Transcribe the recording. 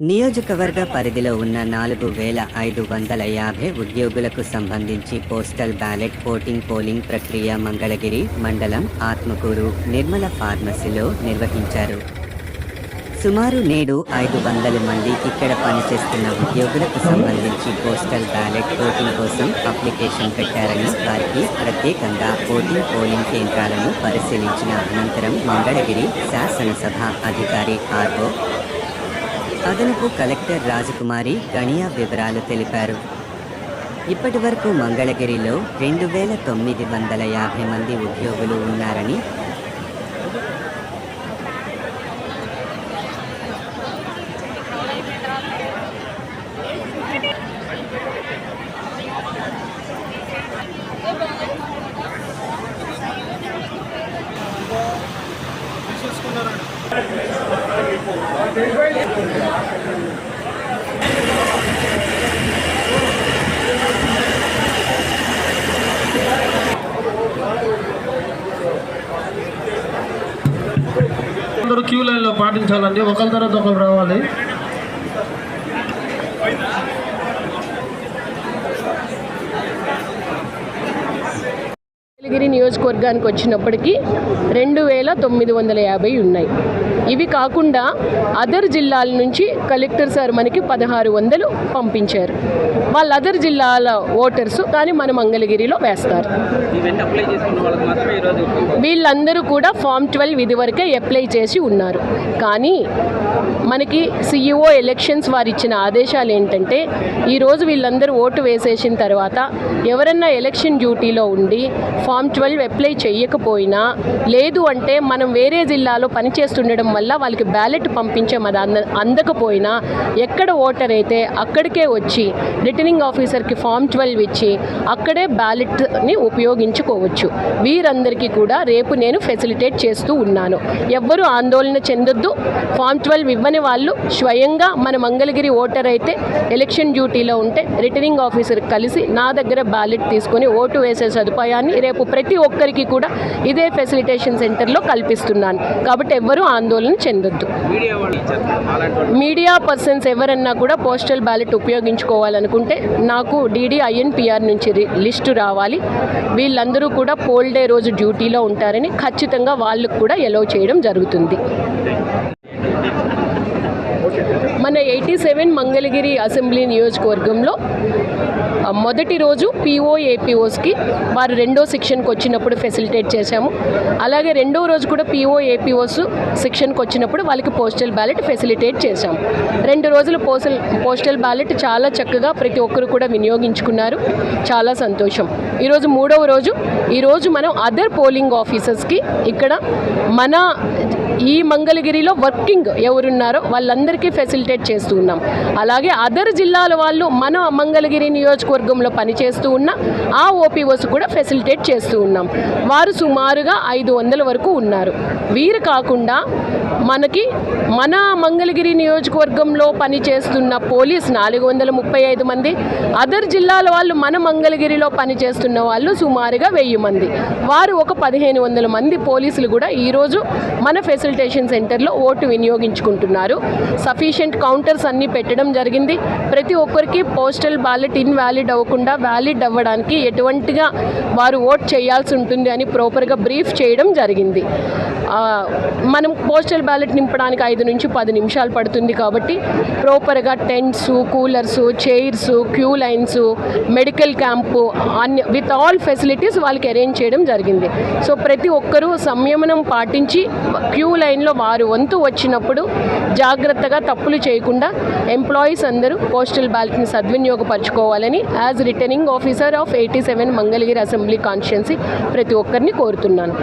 నియోజకవర్గ పరిధిలో ఉన్న నాలుగు వేల ఐదు వందల యాభై ఉద్యోగులకు సంబంధించి పోస్టల్ బ్యాలెట్ ఓటింగ్ పోలింగ్ ప్రక్రియ మంగళగిరి మండలం ఆత్మకూరు నిర్మల ఫార్మసీలో నిర్వహించారు. సుమారు నేడు ఐదు వందల మంది ఇక్కడ పనిచేస్తున్న ఉద్యోగులకు సంబంధించి పోస్టల్ బ్యాలెట్ ఓటింగ్ కోసం అప్లికేషన్ పెట్టారని వారికి ప్రత్యేకంగా ఓటింగ్ పోలింగ్ కేంద్రాలను పరిశీలించిన అనంతరం మంగళగిరి శాసనసభ అధికారి ఆర్ఓ అదనపు కలెక్టర్ రాజకుమారి గణియా వివరాలు తెలిపారు. ఇప్పటి వరకు మంగళగిరిలో రెండు వేల తొమ్మిది వందల యాభై మంది ఉద్యోగులు ఉన్నారని అందరూ క్యూ లైన్లో పాటించాలండి. ఒకరి తర్వాత ఒకరు రావాలి. మంగళగిరి నియోజకవర్గానికి వచ్చినప్పటికీ రెండు వేల తొమ్మిది వందల యాభై ఉన్నాయి. ఇవి కాకుండా అదర్ జిల్లాల నుంచి కలెక్టర్ సార్ మనకి పదహారు వందలు పంపించారు. వాళ్ళ అదర్ జిల్లాల ఓటర్స్ కానీ మన మంగళగిరిలో వేస్తారు. వీళ్ళందరూ కూడా ఫామ్ ట్వెల్వ్ ఇది వరకే అప్లై చేసి ఉన్నారు. కానీ మనకి సిఇఓ ఎలక్షన్స్ వారు ఇచ్చిన ఆదేశాలు ఏంటంటే ఈరోజు వీళ్ళందరూ ఓటు వేసేసిన తర్వాత ఎవరన్నా ఎలక్షన్ డ్యూటీలో ఉండి ఫామ్ ట్వెల్వ్ అప్లై చేయకపోయినా లేదు అంటే మనం వేరే జిల్లాలో పనిచేస్తుండడం వల్ల వాళ్ళకి బ్యాలెట్ పంపించే అది అంద అందకపోయినా ఎక్కడ ఓటర్ అయితే అక్కడికే వచ్చి రిటర్నింగ్ ఆఫీసర్కి ఫామ్ ట్వెల్వ్ ఇచ్చి అక్కడే బ్యాలెట్ని ఉపయోగించుకోవచ్చు. వీరందరికీ కూడా రేపు నేను ఫెసిలిటేట్ చేస్తూ ఉన్నాను. ఎవ్వరూ ఆందోళన చెందొద్దు. ఫామ్ ట్వెల్వ్ ఇవ్వని వాళ్ళు స్వయంగా మన మంగళగిరి ఓటర్ అయితే ఎలక్షన్ డ్యూటీలో ఉంటే రిటర్నింగ్ ఆఫీసర్ కలిసి నా దగ్గర బ్యాలెట్ తీసుకొని ఓటు వేసే సదుపాయాన్ని రేపు ప్రతి ఒక్కరికి కూడా ఇదే ఫెసిలిటేషన్ సెంటర్లో కల్పిస్తున్నాను. కాబట్టి ఎవ్వరూ ఆందోళన చెందొద్దు. మీడియా పర్సన్స్ ఎవరన్నా కూడా పోస్టల్ బ్యాలెట్ ఉపయోగించుకోవాలనుకుంటే నాకు డీడీ ఐఎన్పిఆర్ నుంచి రి- లిస్టు రావాలి. వీళ్ళందరూ కూడా పోల్ డే రోజు డ్యూటీలో ఉంటారని ఖచ్చితంగా వాళ్ళకు కూడా ఎలో చేయడం జరుగుతుంది. మన ఎయిటీ సెవెన్ మంగళగిరి అసెంబ్లీ నియోజకవర్గంలో మొదటి రోజు పిఓ ఏపీఓస్కి వారు రెండో సెక్షన్కి వచ్చినప్పుడు ఫెసిలిటేట్ చేశాము. అలాగే రెండో రోజు కూడా పిఓ ఏపీఓస్ సెక్షన్కి వచ్చినప్పుడు వాళ్ళకి పోస్టల్ బ్యాలెట్ ఫెసిలిటేట్ చేశాము. రెండు రోజులు పోస్టల్ పోస్టల్ బ్యాలెట్ చాలా చక్కగా ప్రతి ఒక్కరు కూడా వినియోగించుకున్నారు. చాలా సంతోషం. ఈరోజు మూడవ రోజు. ఈరోజు మనం అదర్ పోలింగ్ ఆఫీసర్స్కి ఇక్కడ మన ఈ మంగళగిరిలో వర్కింగ్ ఎవరున్నారో వాళ్ళందరికీ ఫెసిలిటేట్ చేస్తూ ఉన్నాం. అలాగే అదర్ జిల్లాల వాళ్ళు మన మంగళగిరి నియోజకవర్గంలో పనిచేస్తూ ఉన్న ఆ ఓపీఓస్ కూడా ఫెసిలిటేట్ చేస్తూ ఉన్నాం. వారు సుమారుగా ఐదు వందల వరకు ఉన్నారు. వీరు కాకుండా మనకి మన మంగళగిరి నియోజకవర్గంలో పనిచేస్తున్న పోలీస్ నాలుగు వందల ముప్పై ఐదు మంది అదర్ జిల్లాల వాళ్ళు మన మంగళగిరిలో పనిచేస్తున్న వాళ్ళు సుమారుగా వెయ్యి మంది. వారు ఒక పదిహేను వందల మంది పోలీసులు కూడా ఈరోజు మన ఫెసిలిటేషన్ సెంటర్లో ఓటు వినియోగించుకుంటున్నారు. సఫిషియెంట్ కౌంటర్స్ అన్నీ పెట్టడం జరిగింది. ప్రతి ఒక్కరికి పోస్టల్ బ్యాలెట్ ఇన్వాలిడ్ అవ్వకుండా వ్యాలిడ్ అవ్వడానికి ఎటువంటిగా వారు ఓట్ చేయాల్సి ఉంటుంది అని ప్రాపర్గా బ్రీఫ్ చేయడం జరిగింది. మనం పోస్టల్ బ్యాలెట్ నింపడానికి ఐదు నుంచి పది నిమిషాలు పడుతుంది కాబట్టి ప్రాపర్గా tents coolers chairs queue lines medical camp అన్ని విత్ ఆల్ ఫెసిలిటీస్ వాళ్ళకి అరేంజ్ చేయడం జరిగింది. సో ప్రతి ఒక్కరూ సంయమనం పాటించి క్యూ లైన్లో వారు వంతు వచ్చినప్పుడు జాగ్రత్తగా తప్పులు చేయకుండా ఎంప్లాయీస్ అందరూ పోస్టల్ బ్యాలెట్ని సద్వినియోగపరచుకోవాలని as returning officer of eighty seven Mangalagiri assembly constituency ప్రతి ఒక్కరిని కోరుతున్నాను.